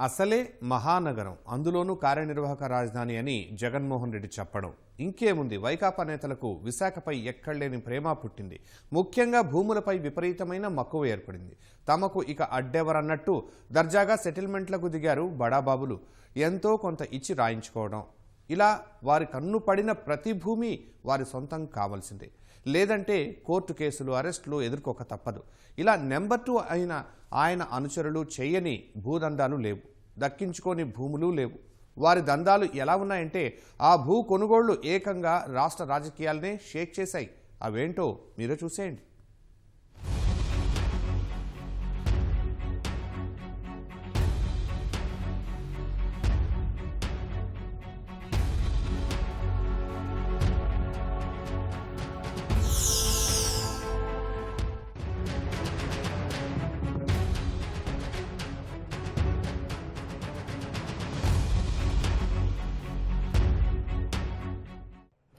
అసలే మహానగరం అందులోనూ కార్యనిర్వాహక రాజధాని అని జగన్మోహన్ రెడ్డి చెప్పడం. ఇంకేముంది? వైకాపా నేతలకు విశాఖపై ఎక్కడలేని ప్రేమ పుట్టింది. ముఖ్యంగా భూములపై విపరీతమైన మక్కువ ఏర్పడింది. తమకు ఇక అడ్డెవరన్నట్టు దర్జాగా సెటిల్మెంట్లకు దిగారు బడాబాబులు. ఎంతో కొంత ఇచ్చి రాయించుకోవడం. ఇలా వారి కన్ను పడిన ప్రతి భూమి వారి సొంతం కావాల్సిందే. లేదంటే కోర్టు కేసులు అరెస్టులు ఎదుర్కోక తప్పదు. ఇలా నెంబర్ టూ అయిన ఆయన అనుచరులు చేయని భూదందాలు లేవు. దక్కించుకోని భూములు లేవు. వారి దందాలు ఎలా ఉన్నాయంటే ఆ భూ కొనుగోళ్ళు ఏకంగా రాష్ట్ర రాజకీయాలనే షేక్ చేశాయి. అవేంటో మీరే చూసేయండి.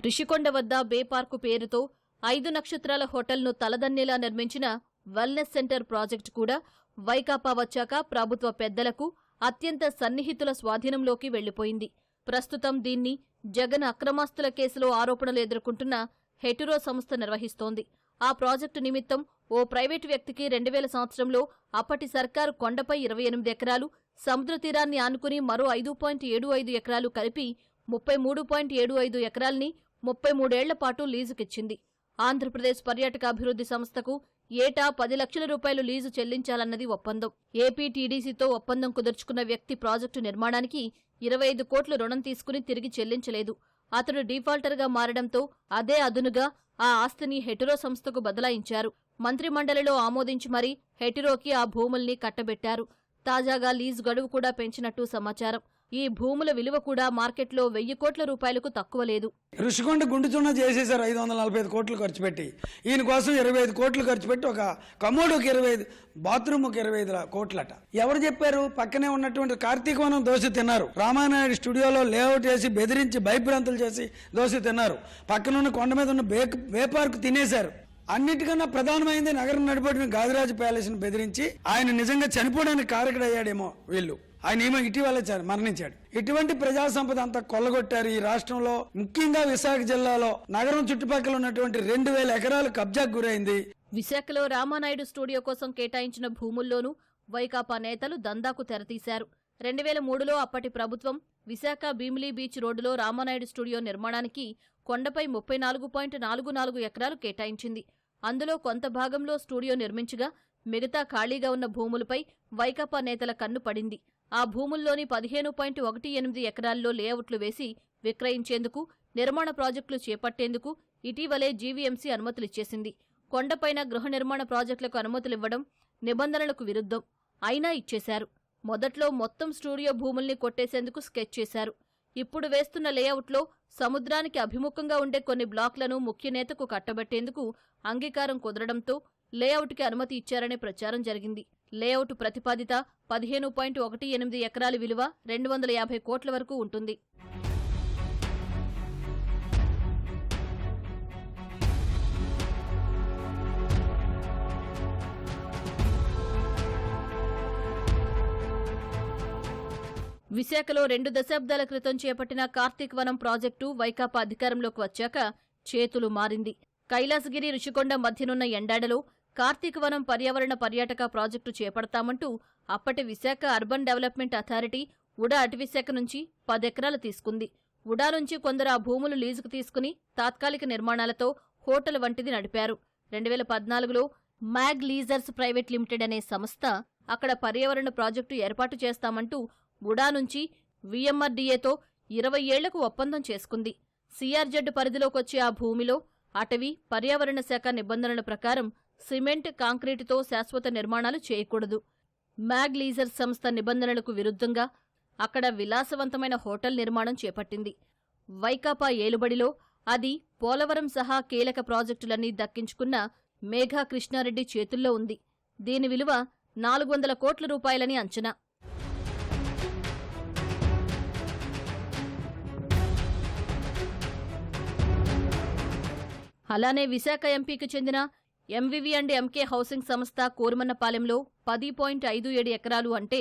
రిషికొండ వద్ద బేపార్కు పేరుతో ఐదు నక్షత్రాల హోటల్ను తలదన్నేలా నిర్మించిన వెల్నెస్ సెంటర్ ప్రాజెక్టు కూడా వైకాపా వచ్చాక ప్రభుత్వ పెద్దలకు అత్యంత సన్నిహితుల స్వాధీనంలోకి వెళ్ళిపోయింది ప్రస్తుతం దీన్ని జగన్ అక్రమాస్తుల కేసులో ఆరోపణలు ఎదుర్కొంటున్న హెటురో సంస్థ నిర్వహిస్తోంది. ఆ ప్రాజెక్టు నిమిత్తం ఓ ప్రైవేటు వ్యక్తికి రెండు వేల సంవత్సరంలో అప్పటి సర్కారు కొండపై ఇరవై ఎనిమిది ఎకరాలు సముద్ర తీరాన్ని ఆనుకుని మరో ఐదు పాయింట్ ఏడు ఐదు ఎకరాలు కలిపి ముప్పై మూడు పాయింట్ ఏడు ఐదు ఎకరాల్ని ముప్పై మూడేళ్ళ పాటు లీజుకిచ్చింది. ఆంధ్రప్రదేశ్ పర్యాటక అభివృద్ధి సంస్థకు ఏటా పది లక్షల రూపాయలు లీజు చెల్లించాలన్నది ఒప్పందం. ఏపీ టీడీసీతో ఒప్పందం కుదుర్చుకున్న వ్యక్తి ప్రాజెక్టు నిర్మాణానికి ఇరవై ఐదు కోట్లు రుణం తీసుకుని తిరిగి చెల్లించలేదు. అతడు డిఫాల్టర్గా మారడంతో అదే అదునుగా ఆ ఆస్తిని హెటిరో సంస్థకు బదలాయించారు. మంత్రిమండలిలో ఆమోదించి మరీ హెటిరోకి ఆ భూముల్ని కట్టబెట్టారు. తాజాగా లీజు గడువు కూడా పెంచినట్టు సమాచారం. ఈ భూముల విలువ కూడా మార్కెట్లో వెయ్యి కోట్ల రూపాయలకు తక్కువ లేదు. ఋషికొండ గుండు చేసేసారు ఐదు వందల నలభై ఐదు కోట్లు ఖర్చు పెట్టి. ఈయన కోసం ఇరవై ఐదు కోట్లు ఖర్చు పెట్టి ఒక కమోడుకి ఇరవై ఐదు బాత్రూమ్ ఒక ఇరవై ఐదు కోట్లట. ఎవరు చెప్పారు? పక్కనే ఉన్నటువంటి కార్తీకవనం దోశ తిన్నారు. రామానాయుడు స్టూడియోలో లేఅవుట్ చేసి బెదిరించి భయభ్రాంతులు చేసి దోశ తిన్నారు. పక్కనున్న కొండ మీద ఉన్న బే బే తినేశారు. అన్నిటికన్నా ప్రధానమైంది నగరం నడిపడిన గాదిరాజు ప్యాలెస్ని బెదిరించి ఆయన నిజంగా చనిపోవడానికి కారకుడయ్యాడేమో వీళ్ళు. ఆయన ఏమో ఇటీవల మరణించాడు. ఇటువంటి ప్రజా సంపద అంతా కొల్లగొట్టారు ఈ రాష్ట్రంలో. ముఖ్యంగా విశాఖ జిల్లాలో నగరం చుట్టుపక్కల ఉన్నటువంటి రెండు వేల ఎకరాలు కబ్జాకు గురైంది. విశాఖలో రామానాయుడు స్టూడియో కోసం కేటాయించిన భూముల్లోనూ వైకాపా నేతలు దందాకు తెరతీశారు. రెండు వేల మూడులో అప్పటి ప్రభుత్వం విశాఖ భీమిలీ బీచ్ రోడ్డులో రామానాయుడు స్టూడియో నిర్మాణానికి కొండపై ముప్పై నాలుగు పాయింట్ నాలుగు నాలుగు ఎకరాలు కేటాయించింది. అందులో కొంత భాగంలో స్టూడియో నిర్మించగా మిగతా ఖాళీగా ఉన్న భూములపై వైకాపా నేతల కన్ను పడింది. ఆ భూముల్లోని పదిహేను పాయింట్ ఒకటి ఎనిమిది ఎకరాల్లో లేఅవుట్లు వేసి విక్రయించేందుకు నిర్మాణ ప్రాజెక్టులు చేపట్టేందుకు ఇటీవలే జీవీఎంసీ అనుమతులిచ్చేసింది కొండపైన గృహ నిర్మాణ ప్రాజెక్టులకు అనుమతులివ్వడం నిబంధనలకు విరుద్ధం. అయినా ఇచ్చేశారు. మొదట్లో మొత్తం స్టూడియో భూముల్ని కొట్టేసేందుకు స్కెచ్ చేశారు. ఇప్పుడు వేస్తున్న లేఅవుట్లో సముద్రానికి అభిముఖంగా ఉండే కొన్ని బ్లాక్లను ముఖ్య నేతకు కట్టబెట్టేందుకు అంగీకారం కుదరడంతో లేఅవుట్కి అనుమతి ఇచ్చారనే ప్రచారం జరిగింది. లేఅవుట్ ప్రతిపాదిత పదిహేను పాయింట్ ఒకటి ఎనిమిది ఎకరాల విలువ రెండు వందల యాభై కోట్ల వరకు ఉంటుంది. విశాఖలో రెండు దశాబ్దాల క్రితం చేపట్టిన కార్తీక్ వనం ప్రాజెక్టు వైకాపా అధికారంలోకి వచ్చాక చేతులు మారింది. కైలాసగిరి రుషికొండ మధ్యనున్న ఎండాడలో కార్తీక్ వనం పర్యావరణ పర్యాటక ప్రాజెక్టు చేపడతామంటూ అప్పటి విశాఖ అర్బన్ డెవలప్మెంట్ అథారిటీ ఉడా అటవీశాఖ నుంచి పదెకరాలు తీసుకుంది. ఉడా నుంచి కొందరు ఆ భూములు లీజుకు తీసుకుని తాత్కాలిక నిర్మాణాలతో హోటల్ వంటిది నడిపారు. రెండు వేల పద్నాలుగులో మ్యాగ్ లీజర్స్ ప్రైవేట్ లిమిటెడ్ అనే సంస్థ అక్కడ పర్యావరణ ప్రాజెక్టు ఏర్పాటు చేస్తామంటూ బుడా నుంచి విఎంఆర్డీఏతో ఇరవై ఏళ్ళకు ఒప్పందం చేసుకుంది. సిఆర్జెడ్ పరిధిలోకొచ్చే ఆ భూమిలో అటవీ పర్యావరణ శాఖ నిబంధనల ప్రకారం సిమెంట్ కాంక్రీటుతో శాశ్వత నిర్మాణాలు చేయకూడదు. మ్యాగ్ లీజర్ సంస్థ నిబంధనలకు విరుద్ధంగా అక్కడ విలాసవంతమైన హోటల్ నిర్మాణం చేపట్టింది. వైకాపా ఏలుబడిలో అది పోలవరం సహా కీలక ప్రాజెక్టులన్నీ దక్కించుకున్న మేఘా కృష్ణారెడ్డి చేతుల్లో ఉంది. దీని విలువ నాలుగు వందల కోట్ల రూపాయలని అంచనా. అలానే విశాఖ ఎంపీకి చెందిన ఎంవివి అండ్ ఎంకే హౌసింగ్ సంస్థ కోరుమన్నపాలెంలో పది పాయింట్ ఐదు ఏడు ఎకరాలు అంటే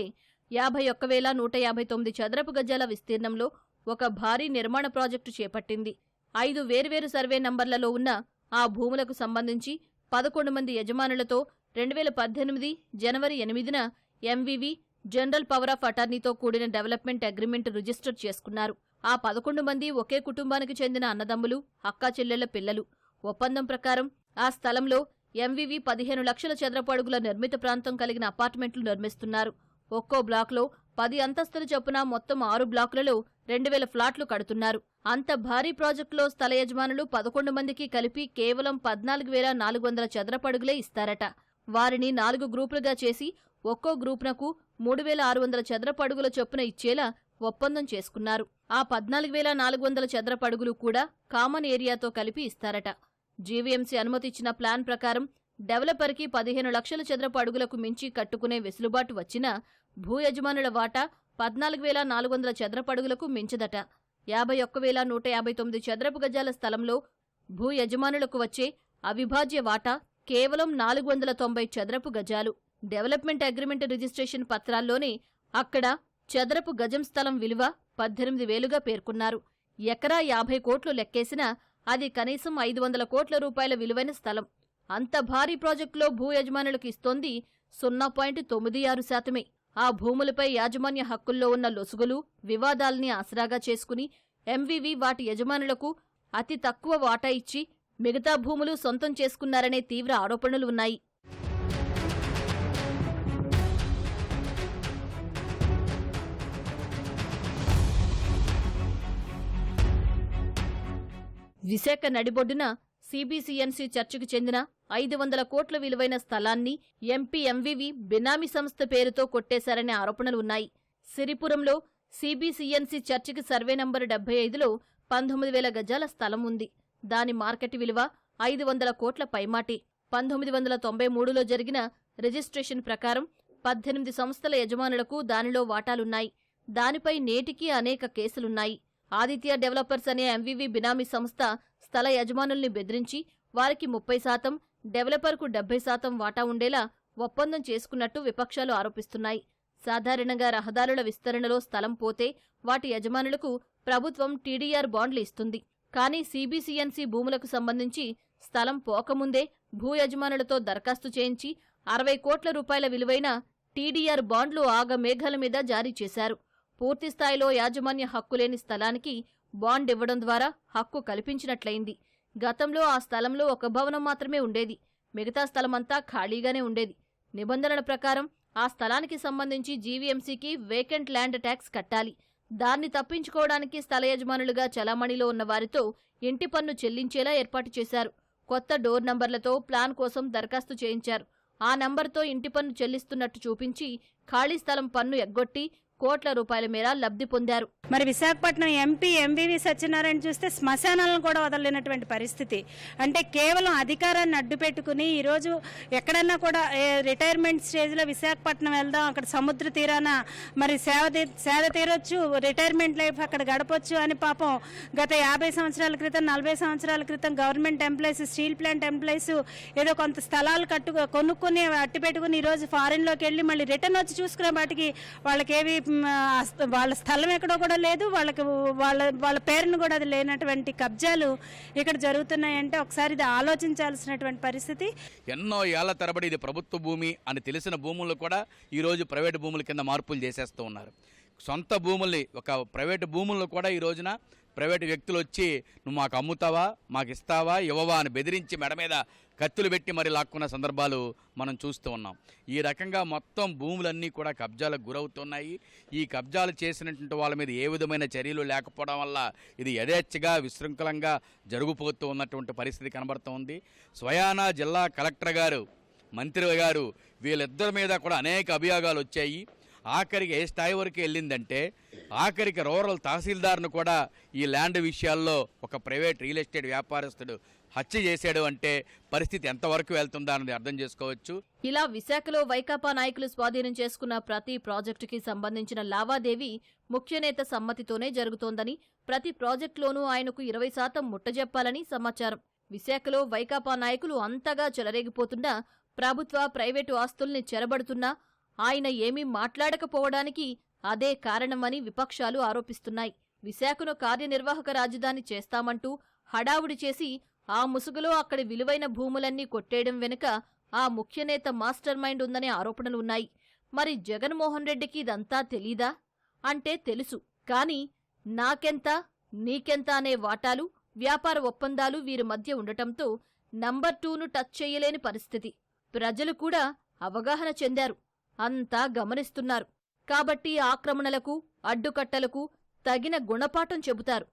యాభై ఒక్క వేల నూట యాభై తొమ్మిది చదరపు గజాల విస్తీర్ణంలో ఒక భారీ నిర్మాణ ప్రాజెక్టు చేపట్టింది. ఐదు వేర్వేరు సర్వే నంబర్లలో ఉన్న ఆ భూములకు సంబంధించి పదకొండు మంది యజమానులతో రెండు వేల పద్దెనిమిది జనవరి ఎనిమిదిన ఎంవివి జనరల్ పవర్ ఆఫ్ అటార్నీతో కూడిన డెవలప్మెంట్ అగ్రిమెంట్ రిజిస్టర్ చేసుకున్నారు. ఆ పదకొండు మంది ఒకే కుటుంబానికి చెందిన అన్నదమ్ములు అక్కా చెల్లెళ్ళ పిల్లలు. ఒప్పందం ప్రకారం ఆ స్థలంలో ఎంవివి పదిహేను లక్షల చదరపడుగుల నిర్మిత ప్రాంతం కలిగిన అపార్ట్మెంట్లు నిర్మిస్తున్నారు. ఒక్కో బ్లాక్లో పది అంతస్తుల చొప్పున మొత్తం ఆరు బ్లాకులలో రెండు వేల ఫ్లాట్లు కడుతున్నారు. అంత భారీ ప్రాజెక్టులో స్థల యజమానులు పదకొండు మందికి కలిపి కేవలం పద్నాలుగు వేల నాలుగు వందల చదరపడుగులే ఇస్తారట. వారిని నాలుగు గ్రూపులుగా చేసి ఒక్కో గ్రూపునకు మూడు వేల ఆరు వందల చదరపడుగుల చొప్పున ఇచ్చేలా ఒప్పందం చేసుకున్నారు. ఆ పద్నాలుగు వేల నాలుగు వందల చదరపడుగులు కూడా కామన్ ఏరియాతో కలిపి ఇస్తారట. జీవీఎంసీ అనుమతిచ్చిన ప్లాన్ ప్రకారం డెవలపర్కి పదిహేను లక్షల చదరపు అడుగులకు మించి కట్టుకునే వెసులుబాటు వచ్చినా భూ యజమానుల వాటా పద్నాలుగు వేల నాలుగు వందల చదరపు అడుగులకు మించదట. యాభై ఒక్క వేల నూట యాభై తొమ్మిది చదరపు గజాల స్థలంలో భూ యజమానులకు వచ్చే అవిభాజ్య వాటా కేవలం నాలుగు వందల తొంభై చదరపు గజాలు. డెవలప్మెంట్ అగ్రిమెంట్ రిజిస్ట్రేషన్ పత్రాల్లోనే అక్కడ చదరపు గజం స్థలం విలువ పద్దెనిమిది వేలుగా పేర్కొన్నారు. ఎకరా యాభై కోట్లు లెక్కేసినా అది కనీసం ఐదు వందల కోట్ల రూపాయల విలువైన స్థలం. అంత భారీ ప్రాజెక్టులో భూ యజమానులకు ఇస్తోంది సున్నా పాయింట్ తొమ్మిది ఆరు శాతమే. ఆ భూములపై యాజమాన్య హక్కుల్లో ఉన్న లొసుగులు వివాదాల్ని ఆసరాగా చేసుకుని ఎంవివి వాటి యజమానులకు అతి తక్కువ వాటా ఇచ్చి మిగతా భూములు సొంతం చేసుకున్నారనే తీవ్ర ఆరోపణలు ఉన్నాయి. విశాఖ నడిబొడ్డున సిబిసిఎన్సి చర్చికి చెందిన ఐదు వందల కోట్ల విలువైన స్థలాన్ని ఎంపీ ఎంవివి బినామీ సంస్థ పేరుతో కొట్టేశారనే ఆరోపణలు ఉన్నాయి సిరిపురంలో సిబిసిఎన్సి చర్చికి సర్వే నంబరు డెబ్బై ఐదులో పంతొమ్మిది వేల గజాల స్థలం ఉంది. దాని మార్కెట్ విలువ ఐదు వందల కోట్ల పైమాటి. పంతొమ్మిది వందల తొంభై మూడులో జరిగిన రిజిస్ట్రేషన్ ప్రకారం పద్దెనిమిది సంస్థల యజమానులకు దానిలో వాటాలున్నాయి. దానిపై నేటికీ అనేక కేసులున్నాయి. ఆదిత్య డెవలపర్స్ అనే ఎంవివి బినామీ సంస్థ స్థల యజమానుల్ని బెదిరించి వారికి ముప్పై శాతం డెవలపర్కు డెబ్బై శాతం వాటా ఉండేలా ఒప్పందం చేసుకున్నట్టు విపక్షాలు ఆరోపిస్తున్నాయి. సాధారణంగా రహదారుల విస్తరణలో స్థలం పోతే వాటి యజమానులకు ప్రభుత్వం టీడీఆర్ బాండ్లు ఇస్తుంది. కానీ సీబీసీఎన్సీ భూములకు సంబంధించి స్థలం పోకముందే భూ యజమానులతో దరఖాస్తు చేయించి అరవై కోట్ల రూపాయల విలువైన టీడీఆర్ బాండ్లు ఆగమేఘాల మీద జారీ చేశారు. పూర్తిస్థాయిలో యాజమాన్య హక్కులేని స్థలానికి బాండ్ ఇవ్వడం ద్వారా హక్కు కల్పించినట్లయింది. గతంలో ఆ స్థలంలో ఒక భవనం మాత్రమే ఉండేది. మిగతా స్థలమంతా ఖాళీగానే ఉండేది. నిబంధనల ప్రకారం ఆ స్థలానికి సంబంధించి జీవీఎంసీకి వేకెంట్ ల్యాండ్ ట్యాక్స్ కట్టాలి. దాన్ని తప్పించుకోవడానికి స్థల యజమానులుగా చలామణిలో ఉన్న వారితో ఇంటి పన్ను చెల్లించేలా ఏర్పాటు చేశారు. కొత్త డోర్ నంబర్లతో ప్లాన్ కోసం దరఖాస్తు చేయించారు. ఆ నంబర్తో ఇంటి పన్ను చెల్లిస్తున్నట్టు చూపించి ఖాళీ స్థలం పన్ను ఎగ్గొట్టి కోట్ల రూపాయల మేర లబ్ధి పొందారు. మరి విశాఖపట్నం ఎంపీ ఎంవివి సత్యనారాయణ చూస్తే శ్మశానాలను కూడా వదలలేనటువంటి పరిస్థితి. అంటే కేవలం అధికారాన్ని అడ్డు పెట్టుకుని ఈరోజు ఎక్కడన్నా కూడా రిటైర్మెంట్ స్టేజ్లో విశాఖపట్నం వెళ్దాం అక్కడ సముద్ర తీరాన మరి సేవ తీ- సేద తీరొచ్చు రిటైర్మెంట్ లైఫ్ అక్కడ గడపొచ్చు అని పాపం గత యాభై సంవత్సరాల క్రితం నలభై సంవత్సరాల క్రితం government employees steel plant employees ఏదో కొంత స్థలాలు కట్టు కొనుక్కుని అట్టి పెట్టుకుని ఈరోజు ఫారిన్లోకి వెళ్ళి మళ్ళీ రిటర్న్ వచ్చి చూసుకునే వాటికి వాళ్ళకేవి ఏవి వాళ్ళ స్థలం ఎక్కడో కూడా లేదు. వాళ్ళకి వాళ్ళ వాళ్ళ పేరును కూడా అది లేనటువంటి కబ్జాలు ఇక్కడ జరుగుతున్నాయంటే ఒకసారి ఇది ఆలోచించాల్సినటువంటి పరిస్థితి. ఎన్నో ఏళ్ళ తరబడి ఇది ప్రభుత్వ భూమి అని తెలిసిన భూములు కూడా ఈరోజు ప్రైవేటు భూముల కింద మార్పులు చేసేస్తూ ఉన్నారు. సొంత భూముల్ని ఒక ప్రైవేటు భూములను కూడా ఈ రోజున ప్రైవేటు వ్యక్తులు వచ్చి నువ్వు మాకు అమ్ముతావా? మాకు ఇస్తావా? ఇవ్వవా? అని బెదిరించి మెడ మీద కత్తులు పెట్టి మరి లాక్కున్న సందర్భాలు మనం చూస్తూ ఉన్నాం. ఈ రకంగా మొత్తం భూములన్నీ కూడా కబ్జాలకు గురవుతున్నాయి. ఈ కబ్జాలు చేసినటువంటి వాళ్ళ మీద ఏ విధమైన చర్యలు లేకపోవడం వల్ల ఇది యథేచ్ఛగా విశృంఖలంగా జరుగుపోతూ ఉన్నటువంటి పరిస్థితి కనబడుతోంది స్వయానా జిల్లా కలెక్టర్ గారు మంత్రి గారు వీళ్ళిద్దరి మీద కూడా అనేక అభియోగాలు వచ్చాయి. ఆఖరికి ఏ స్థాయి వరకు వెళ్ళిందంటే ఆఖరికి రూరల్ తహసీల్దార్ను కూడా ఈ ల్యాండ్ విషయాల్లో ఒక ప్రైవేట్ రియల్ ఎస్టేట్ వ్యాపారస్తుడు హత్య చేశాడు అంటే పరిస్థితి ఎంతవరకు వెళ్తుందా అన్నది అర్థం చేసుకోవచ్చు. ఇలా విశాఖలో వైకాపా నాయకులు స్వాధీనం చేసుకున్న ప్రతి ప్రాజెక్టుకి సంబంధించిన లావాదేవీ ముఖ్యనేత సమ్మతితోనే జరుగుతోందని ప్రతి ప్రాజెక్టులోనూ ఆయనకు ఇరవై శాతం ముట్టజెప్పాలని సమాచారం. విశాఖలో వైకాపా నాయకులు అంతగా చెలరేగిపోతున్నా ప్రభుత్వ ప్రైవేటు ఆస్తుల్ని చెరబడుతున్నా ఆయన ఏమీ మాట్లాడకపోవడానికి అదే కారణమని విపక్షాలు ఆరోపిస్తున్నాయి. విశాఖను కార్యనిర్వాహక రాజధాని చేస్తామంటూ హడావుడి చేసి ఆ ముసుగులో అక్కడి విలువైన భూములన్నీ కొట్టేయడం వెనుక ఆ ముఖ్యనేత మాస్టర్ మైండ్ ఉందనే ఆరోపణలు ఉన్నాయి. మరి జగన్మోహన్ రెడ్డికి ఇదంతా తెలీదా? అంటే తెలుసు. కాని నాకెంత నీకెంత అనే వాటాలు వ్యాపార ఒప్పందాలు వీరి మధ్య ఉండటంతో నంబర్ టూను టచ్ చెయ్యలేని పరిస్థితి. ప్రజలు కూడా అవగాహన చెందారు. అంతా గమనిస్తున్నారు. కాబట్టి ఆక్రమణలకు అడ్డుకట్టలకు తగిన గుణపాఠం చెబుతారు.